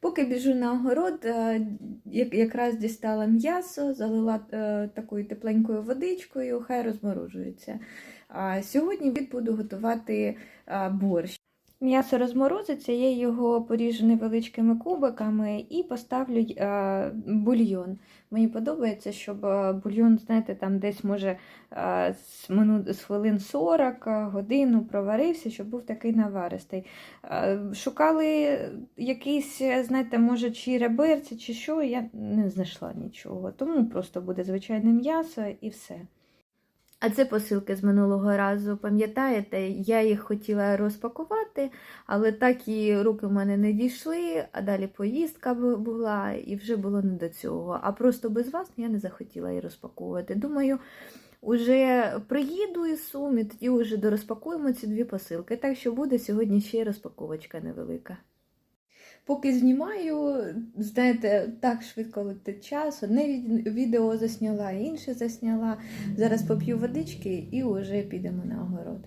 Поки біжу на огород, е, якраз дістала м'ясо, залила е, такою тепленькою водичкою, хай розморожується. А Сьогодні буду готувати е, борщ. М'ясо розморозиться, я його поріжу невеличкими кубиками і поставлю е, бульйон. Мені подобається, щоб е, бульйон, знаєте, там десь може е, з, хвилин 40 е, годину проварився, щоб був такий наваристий. Шукали якийсь, знаєте, може, чи реберці, чи що, я не знайшла нічого. Тому просто буде звичайне м'ясо і все. А це посилки з минулого разу, пам'ятаєте, я їх хотіла розпакувати, але так і руки в мене не дійшли, а далі поїздка була, і вже було не до цього. А просто без вас я не захотіла її розпаковувати. Думаю, уже приїду із Сум, і тоді вже дорозпакуємо ці дві посилки. Так що буде сьогодні ще й розпаковочка невелика. Поки знімаю, знаєте, так швидко летить час. Одне відео засняла, інше засняла. Зараз поп'ю водички і вже підемо на огород.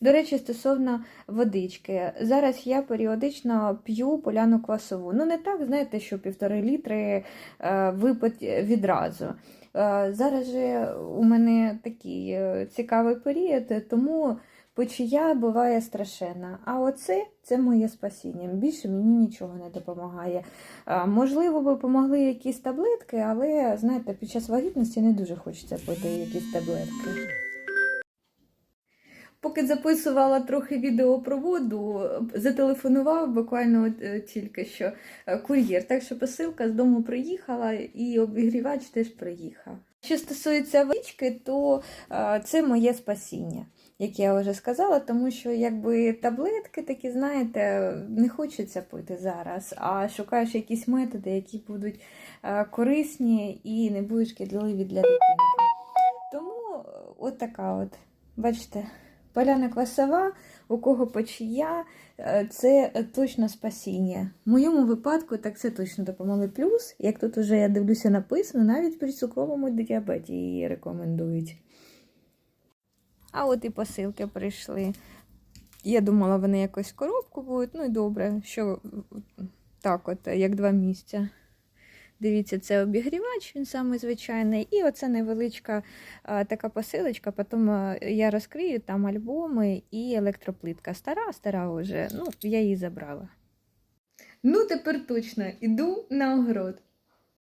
До речі, стосовно водички, зараз я періодично п'ю поляну квасову. Ну, не так, знаєте, що півтори літри е, випити відразу. Е, зараз же у мене такий е, цікавий період, тому печія буває страшенна. А оце це моє спасіння. Більше мені нічого не допомагає. Можливо, би допомогли якісь таблетки, але знаєте, під час вагітності не дуже хочеться пити якісь таблетки. Поки записувала трохи відео про воду, зателефонував буквально е, тільки що е, кур'єр. Так що посилка з дому приїхала і обігрівач теж приїхав. Що стосується водички, то е, це моє спасіння, як я вже сказала, тому що якби таблетки такі, знаєте, не хочеться пити зараз, а шукаєш якісь методи, які будуть е, корисні і не будуть шкідливі для дитинки. Тому е, от така от, бачите. Поляна квасова, у кого печія, е, це точно спасіння. В моєму випадку так це точно допомогли. Плюс, як тут уже я дивлюся написано, навіть при цукровому діабеті її рекомендують. А от і посилки прийшли. Я думала, вони якось коробку будуть. Ну і добре, що так, от, як два місця. Дивіться, це обігрівач, він самий звичайний. І оце невеличка а, така посилочка. Потім а, я розкрию там альбоми і електроплитка. Стара, стара вже. Ну, я її забрала. Ну, тепер точно іду на огород.